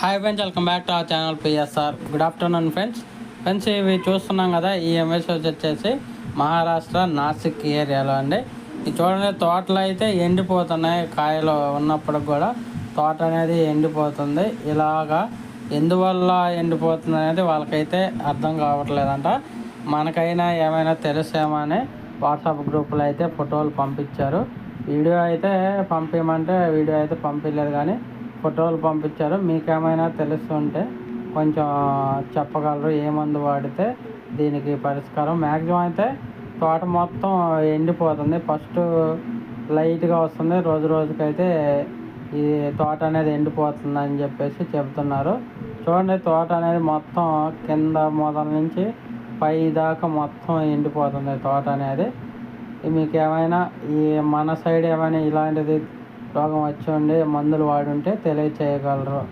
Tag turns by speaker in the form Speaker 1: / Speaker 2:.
Speaker 1: Hi friends welcome back to our channel PSR good afternoon friends friends ఇవి చూస్తున్నాం కదా ఈ ఎంఎస్ వచ్చేసి మహారాష్ట్ర నాసిక్ ఏరియాలో అండి. ఇది చూడండి తోటలు అయితే ఎండిపోతున్నాయి. కాయలు ఉన్నప్పుడు కూడా తోట అనేది ఎండిపోతుంది. ఇలాగా ఎందువల్ల ఎండిపోతుంది అనేది వాళ్ళకైతే అర్థం కావట్లేదంట. మనకైనా ఏమైనా తెలుసేమో అని వాట్సాప్ గ్రూపులో అయితే ఫోటోలు పంపించారు. వీడియో అయితే పంపించమంటే వీడియో అయితే పంపించలేదు కానీ ఫోటోలు పంపించారు. మీకేమైనా తెలుస్తుంటే కొంచెం చెప్పగలరు. ఏ మందు వాడితే దీనికి పరిష్కారం. మ్యాక్సిమం అయితే తోట మొత్తం ఎండిపోతుంది. ఫస్ట్ లైట్గా వస్తుంది. రోజు రోజుకైతే ఈ తోట అనేది ఎండిపోతుంది అని చెప్పేసి చెప్తున్నారు చూడండి తోట అనేది మొత్తం కింద మొదల నుంచి పై దాకా మొత్తం ఎండిపోతుంది తోట అనేది. మీకు ఏమైనా ఈ మన సైడ్ ఏమైనా ఇలాంటిది రోగం వచ్చి ఉండి మందులు వాడి ఉంటే తెలియచేయగలరు.